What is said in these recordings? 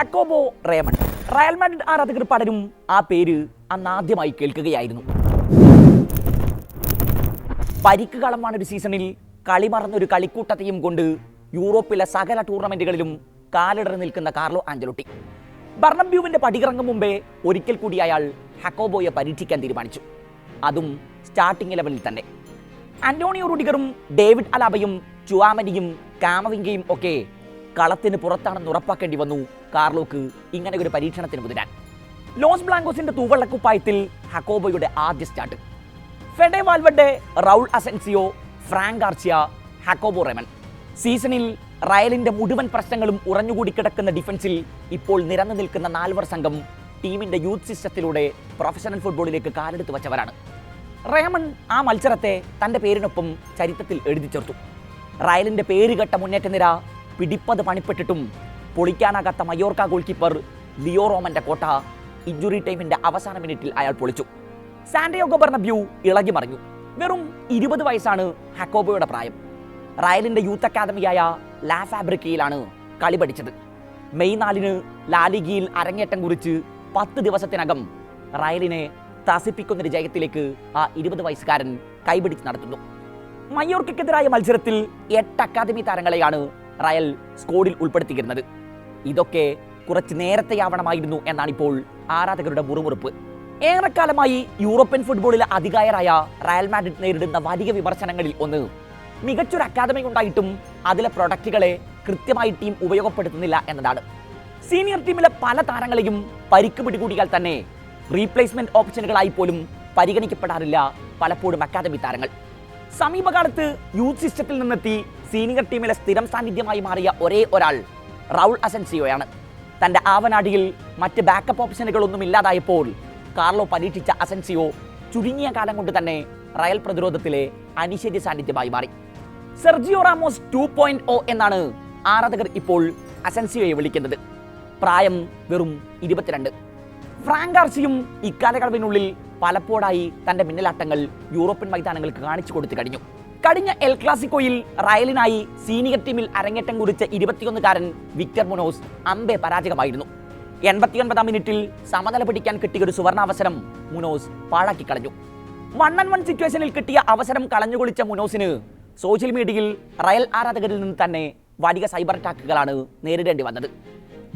ഹക്കോബോ Ramon. Real Madrid ആരാധകർ പലരും ആ പേര് അന്ന് ആദ്യമായി കേൾക്കുകയായിരുന്നു. പരിക്ക് കളമാണ് ഒരു സീസണിൽ കളി മറന്നൊരു കളിക്കൂട്ടത്തെയും കൊണ്ട് യൂറോപ്പിലെ സകല ടൂർണമെന്റുകളിലും കാലിടറി നിൽക്കുന്ന കാർലോ ആഞ്ചലോട്ടി ബർണബ്യൂവിന്റെ പടികിറങ്ങും മുമ്പേ ഒരിക്കൽ കൂടി അയാൾ ഹക്കോബോയെ പരീക്ഷിക്കാൻ തീരുമാനിച്ചു. അതും സ്റ്റാർട്ടിംഗ് ലെവലിൽ തന്നെ. ആന്റോണിയോ റുഡിഗറും ഡേവിഡ് അലാബയും ചുവാമനിയും കാമവിംഗയും ഒക്കെ കളത്തിന് പുറത്താണെന്ന് ഉറപ്പാക്കേണ്ടി വന്നു. കാർലോക്ക് ഇങ്ങനെ ഒരു പരീക്ഷണത്തിന് മുതിരാൻ. ലോസ് ബ്ലാങ്കോസിന്റെ തൂവള്ളക്കുപ്പായത്തിൽ ഹക്കോബോയുടെ ആദ്യ start. Fede Valverde Raul Asencio Fran Garcia Jacobo Ramon. സീസണിൽ റയലിന്റെ മുഴുവൻ പ്രശ്നങ്ങളും ഉറഞ്ഞുകൂടി കിടക്കുന്ന ഡിഫൻസിൽ ഇപ്പോൾ നിരന്നു നിൽക്കുന്ന നാൽവർ സംഘം ടീമിന്റെ യൂത്ത് സിസ്റ്റത്തിലൂടെ പ്രൊഫഷണൽ ഫുട്ബോളിലേക്ക് കാലെടുത്ത് വച്ചവരാണ്. റേമൺ ആ മത്സരത്തെ തന്റെ പേരിനൊപ്പം ചരിത്രത്തിൽ എഴുതി ചേർത്തു. റയലിന്റെ പേരുകെട്ട മുന്നേറ്റ നിര പിടിപ്പത് പണിപ്പെട്ടിട്ടും പൊളിക്കാനാകാത്ത മയോർക്ക ഗോൾ കീപ്പർ ലിയോ റോമന്റെ കോട്ട ഇഞ്ചുറി ടൈമിന്റെ അവസാന മിനിറ്റിൽ അയാൾ പൊളിച്ചു. സാൻഡിയോഗോ ബർണബ്യൂ ഇളകി മറിഞ്ഞു. വെറും ഇരുപത് വയസ്സാണ് ഹക്കോബോയുടെ പ്രായം. റയലിന്റെ യൂത്ത് അക്കാദമിയായ ലാ ഫാബ്രിക്കയിലാണ് കളി പഠിച്ചത്. മെയ് നാലിന് ലാലിഗിയിൽ അരങ്ങേറ്റം കുറിച്ച് പത്ത് ദിവസത്തിനകം റയലിനെ ത്രസിപ്പിക്കുന്നൊരു ജയത്തിലേക്ക് ആ ഇരുപത് വയസ്സുകാരൻ കൈപിടിച്ച് നടത്തുന്നു. മയോർക്കെതിരായ മത്സരത്തിൽ എട്ട് അക്കാദമി താരങ്ങളെയാണ് റയൽ സ്കോഡിൽ ഉൾപ്പെടുത്തിയിരുന്നത്. ഇതൊക്കെ കുറച്ച് നേരത്തെയാവണമായിരുന്നു എന്നാണ് ഇപ്പോൾ ആരാധകരുടെ മുറുമുറുപ്പ്. ഏറെക്കാലമായി യൂറോപ്യൻ ഫുട്ബോളിലെ അധികായരായ റയൽ മാഡ്രിഡ് നേരിടുന്ന വലിയ വിമർശനങ്ങളിൽ ഒന്ന്. മികച്ചൊരു അക്കാദമി ഉണ്ടായിട്ടും അതിലെ പ്രൊഡക്റ്റുകളെ കൃത്യമായി ടീം ഉപയോഗപ്പെടുത്തുന്നില്ല എന്നതാണ്. സീനിയർ ടീമിലെ പല താരങ്ങളെയും പരിക്ക് പിടികൂടിയാൽ തന്നെ റീപ്ലേസ്മെന്റ് ഓപ്ഷനുകളായി പോലും പരിഗണിക്കപ്പെടാറില്ല പലപ്പോഴും അക്കാദമി താരങ്ങൾ. സമീപകാലത്ത് യൂത്ത് സിസ്റ്റത്തിൽ നിന്നെത്തി സീനിയർ ടീമിലെ സ്ഥിരം സാന്നിധ്യമായി മാറിയ ഒരേ ഒരാൾ റൗൾ അസൻസിയോയാണ്. തന്റെ ആവനാടിയിൽ മറ്റ് ബാക്കപ്പ് ഓപ്ഷനുകളൊന്നും ഇല്ലാതായപ്പോൾ കാർലോ പരീക്ഷിച്ച അസൻസിയോ ചുരുങ്ങിയ കാലം കൊണ്ട് തന്നെ റയൽ പ്രതിരോധത്തിലെ അനിശ്ചിത സാന്നിധ്യമായി മാറി. Sergio Ramos two point O എന്നാണ് ആരാധകർ ഇപ്പോൾ അസൻസിയോയെ വിളിക്കുന്നത്. പ്രായം വെറും ഇരുപത്തിരണ്ട്. ഫ്രാങ്ക് ആർസിയും ഇക്കാലയളവിനുള്ളിൽ പലപ്പോഴായി തന്റെ മിന്നലാട്ടങ്ങൾ യൂറോപ്യൻ മൈതാനങ്ങൾക്ക് കാണിച്ചു കൊടുത്തു കഴിഞ്ഞു. കഴിഞ്ഞ എൽ ക്ലാസിക്കോയിൽ റയലിനായി സീനിയർ ടീമിൽ അരങ്ങേറ്റം കുറിച്ച ഇരുപത്തിയൊന്നുകാരൻ വിക്ടർ മുനോസ് അമ്പെ പരാജയമായിരുന്നു. എൺപത്തിയൊൻപതാം മിനിറ്റിൽ സമനില പിടിക്കാൻ കിട്ടിയ ഒരു സുവർണാവസരം മുനോസ് പാഴാക്കി കളഞ്ഞു. വൺ ആൻഡ് വൺ സിറ്റുവേഷനിൽ കിട്ടിയ അവസരം കളഞ്ഞുകൊളിച്ച മുനോസിന് സോഷ്യൽ മീഡിയയിൽ റയൽ ആരാധകരിൽ നിന്ന് തന്നെ വലിയ സൈബർ അറ്റാക്കുകളാണ് നേരിടേണ്ടി വന്നത്.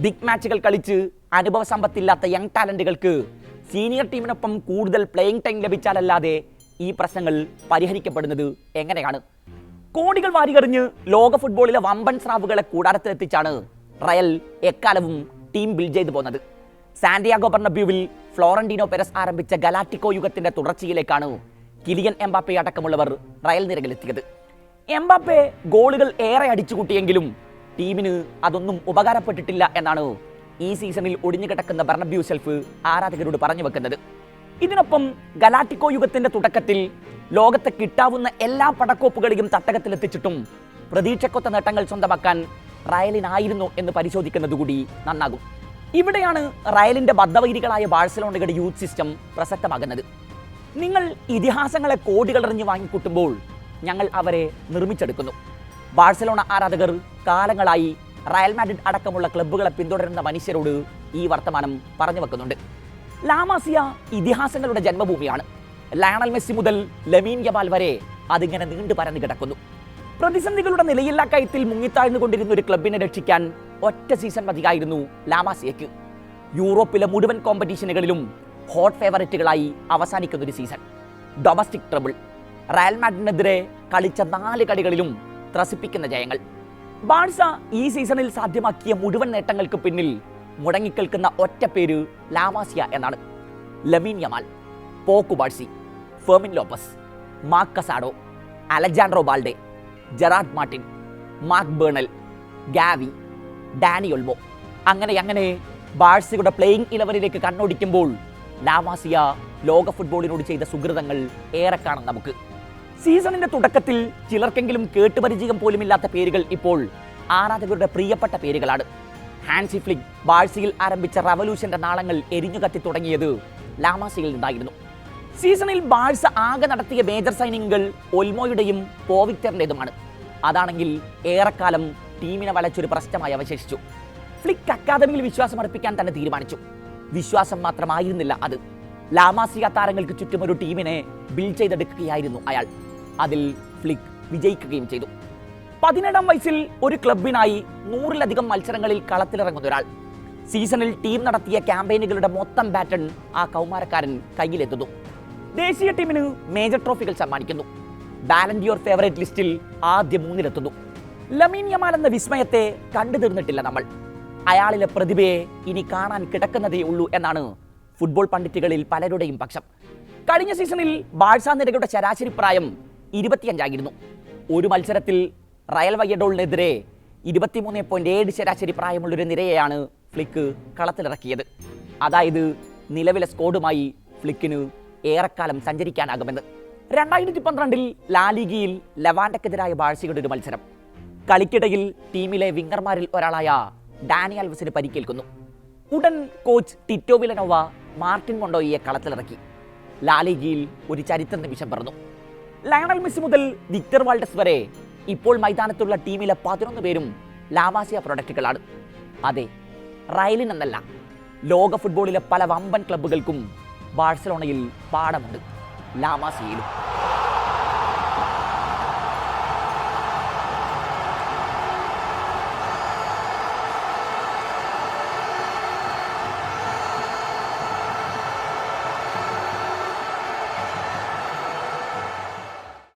ബിഗ് മാച്ചുകൾ കളിച്ച് അനുഭവ സമ്പത്തില്ലാത്ത യങ് ടാലന്റുകൾക്ക് സീനിയർ ടീമിനൊപ്പം കൂടുതൽ പ്ലേയിങ് ടൈം ലഭിച്ചാലല്ലാതെ ഈ പ്രശ്നങ്ങൾ പരിഹരിക്കപ്പെടുന്നത് എങ്ങനെയാണ്? കോടികൾ വാരികറിഞ്ഞ് ലോക ഫുട്ബോളിലെ വമ്പൻ സ്രാവുകളെ കൂടാരത്തിലെത്തിച്ചാണ് റയൽ എക്കാലവും ടീം ബിൽഡ് ചെയ്തു പോകുന്നത് സാന്റിയാഗോ ബർണബ്യൂവിൽ ഫ്ലോറന്റീനോ പെരസ് ആരംഭിച്ച ഗലാറ്റിക്കോ യുഗത്തിന്റെ തുടർച്ചയിലേക്കാണ് കിലിയൻ എംബാപ്പെ അടക്കമുള്ളവർ റയൽ നിരകിലെത്തിയത് എംബാപ്പെ ഗോളുകൾ ഏറെ അടിച്ചുകൂട്ടിയെങ്കിലും ടീമിന് അതൊന്നും ഉപകാരപ്പെട്ടിട്ടില്ല എന്നാണ് ഈ സീസണിൽ ഒടിഞ്ഞുകിടക്കുന്ന ബർണബ്യൂ സെൽഫ് ആരാധകരോട് പറഞ്ഞു വെക്കുന്നത്. ഇതിനൊപ്പം ഗലാട്ടിക്കോ യുഗത്തിന്റെ തുടക്കത്തിൽ ലോകത്തെ കിട്ടാവുന്ന എല്ലാ പടക്കോപ്പുകളെയും തട്ടകത്തിലെത്തിച്ചിട്ടും പ്രതീക്ഷക്കൊത്ത നേട്ടങ്ങൾ സ്വന്തമാക്കാൻ റയലിനായിരുന്നു എന്ന് പരിശോധിക്കുന്നത് കൂടി നന്നാകും. ഇവിടെയാണ് റയലിന്റെ ബദ്ധവൈരികളായ ബാഴ്സലോണയുടെ യൂത്ത് സിസ്റ്റം പ്രസക്തമാകുന്നത്. നിങ്ങൾ ഇതിഹാസങ്ങളെ കോടികളെറിഞ്ഞ് വാങ്ങിക്കൂട്ടുമ്പോൾ ഞങ്ങൾ അവരെ നിർമ്മിച്ചെടുക്കുന്നു. ബാഴ്സലോണ ആരാധകർ കാലങ്ങളായി റയൽ മാഡ്രിഡ് അടക്കമുള്ള ക്ലബ്ബുകളെ പിന്തുടരുന്ന മനുഷ്യരോട് ഈ വർത്തമാനം പറഞ്ഞു വെക്കുന്നുണ്ട്. ലാമാസിയ ഇതിഹാസങ്ങളുടെ ജന്മഭൂമിയാണ്. ലയണൽ മെസ്സി മുതൽ ലമീൻ യമാൽ വരെ അതിങ്ങനെ നീണ്ടു പരന്നു കിടക്കുന്നു. പ്രതിസന്ധികളുടെ നിലയില്ലാ കയത്തിൽ മുങ്ങിത്താഴ്ന്നു കൊണ്ടിരുന്ന ഒരു ക്ലബിനെ രക്ഷിക്കാൻ ഒറ്റ സീസൺ മതിയായിരുന്നു ലാമാസിയയ്ക്ക്. യൂറോപ്പിലെ മുഴുവൻ കോമ്പറ്റീഷനുകളിലും ഹോട്ട് ഫേവറേറ്റുകളായി അവസാനിക്കുന്ന ഒരു സീസൺ. Domestic treble. റയൽ മാഡിനെതിരെ കളിച്ച നാല് കളികളിലും ത്രസിപ്പിക്കുന്ന ജയങ്ങൾ. ബാഴ്സ ഈ സീസണിൽ സാധ്യമാക്കിയ മുഴുവൻ നേട്ടങ്ങൾക്ക് പിന്നിൽ മുടങ്ങിക്കേൾക്കുന്ന ഒറ്റ പേര് ലാവാസിയ എന്നാണ്. Lamine Yamal പോക്കുബാഴ്സി Fermin Lopez Marc Casado Alejandro Balde Gerard Martin Marc Bernal Gavi Dani Olmo അങ്ങനെ അങ്ങനെ ബാഴ്സയുടെ പ്ലേയിങ് ഇലവനിലേക്ക് കണ്ണോടിക്കുമ്പോൾ ലാവാസിയ ലോക ഫുട്ബോളിനോട് ചെയ്ത സുഹൃതങ്ങൾ ഏറെ കാണാം നമുക്ക്. സീസണിന്റെ തുടക്കത്തിൽ ചിലർക്കെങ്കിലും കേട്ടുപരിചയം പോലുമില്ലാത്ത പേരുകൾ ഇപ്പോൾ ആരാധകരുടെ പ്രിയപ്പെട്ട പേരുകളാണ്. ഹാൻസി ഫ്ലിക് ബാഴ്സയിൽ ആരംഭിച്ച റവല്യൂഷന്റെ നാളങ്ങൾ എരിഞ്ഞു കത്തി തുടങ്ങിയത് ലാമാസിയിൽ നിന്നായിരുന്നു. സീസണിൽ ബാഴ്സ ആകെ നടത്തിയ മേജർ സൈനിങ്ങുകൾ ഒൽമോയുടെയും പോവിക്ടറിന്റെതുമാണ് അതാണെങ്കിൽ ഏറെക്കാലം ടീമിനെ വലച്ചൊരു പ്രശ്നമായി അവശേഷിച്ചു. ഫ്ലിക്ക് അക്കാദമിയിൽ വിശ്വാസം അർപ്പിക്കാൻ തന്നെ തീരുമാനിച്ചു. വിശ്വാസം മാത്രമായിരുന്നില്ല അത്. ലാമാസിയ താരങ്ങൾക്ക് ചുറ്റും ഒരു ടീമിനെ ബിൽഡ് ചെയ്തെടുക്കുകയായിരുന്നു അയാൾ. അതിൽ ഫ്ലിക്ക് വിജയിക്കുകയും ചെയ്തു. പതിനേഴാം വയസ്സിൽ ഒരു ക്ലബിനായി നൂറിലധികം മത്സരങ്ങളിൽ കളത്തിലിറങ്ങുന്ന ഒരാൾ. സീസണിൽ ടീം നടത്തിയ ക്യാമ്പയിനുകളുടെ മൊത്തം ബാറ്റൺ ആ കൗമാരക്കാരൻ കയ്യിലെത്തുന്നു. ദേശീയ ടീമിന് മേജർ ട്രോഫികൾ സമ്മാനിക്കുന്നു. ബാലൻഡിയോർ ഫേവറേറ്റ് ലിസ്റ്റിൽ ആദ്യ മൂന്നിലെത്തുന്നു. ലമീൻ എന്ന വിസ്മയത്തെ കണ്ടു തീർന്നിട്ടില്ല നമ്മൾ. അയാളിലെ പ്രതിഭയെ ഇനി കാണാൻ കിടക്കുന്നതേ ഉള്ളൂ എന്നാണ് ഫുട്ബോൾ പണ്ഡിറ്റുകളിൽ പലരുടെയും പക്ഷം. കഴിഞ്ഞ സീസണിൽ ബാഴ്സ നിരകളുടെ ശരാശരി പ്രായം ഇരുപത്തിയഞ്ചായിരുന്നു. ഒരു മത്സരത്തിൽ റയൽ വയ്യഡോളിനെതിരെ ഇരുപത്തിമൂന്ന് പോയിന്റ് ഏഴ് ശരാശരി പ്രായമുള്ളൊരു നിരയെയാണ് ഫ്ലിക്ക് കളത്തിലിറക്കിയത്. അതായത് നിലവിലെ സ്കോഡുമായി ഫ്ലിക്കിന് ഏറെക്കാലം സഞ്ചരിക്കാനാകുമെന്ന്. രണ്ടായിരത്തി പന്ത്രണ്ടിൽ ലാലിഗയിൽ ലവാൻഡക്കെതിരായ ബാഴ്സയുടെ ഒരു മത്സരം. കളിക്കിടയിൽ ടീമിലെ വിങ്ങർമാരിൽ ഒരാളായ ഡാനി അൽവസിന് പരിക്കേൽക്കുന്നു. ഉടൻ കോച്ച് ടിറ്റോ വിലനോവ മാർട്ടിൻ കൊണ്ടോയിയെ കളത്തിലിറക്കി. ലാലിഗയിൽ ഒരു ചരിത്ര നിമിഷം പറഞ്ഞു ലയണൽ മെസ്സി മുതൽ വിക്ടർ വാൾഡസ് വരെ ഇപ്പോൾ മൈതാനത്തുള്ള ടീമിലെ പതിനൊന്ന് പേരും ലാവാസിയ പ്രൊഡക്റ്റുകളാണ്. അതെ റയലിനെന്നല്ല ലോക ഫുട്ബോളിലെ പല വമ്പൻ ക്ലബ്ബുകൾക്കും ബാഴ്സലോണയിൽ പാടമുണ്ട് ലാമാസിയയിലും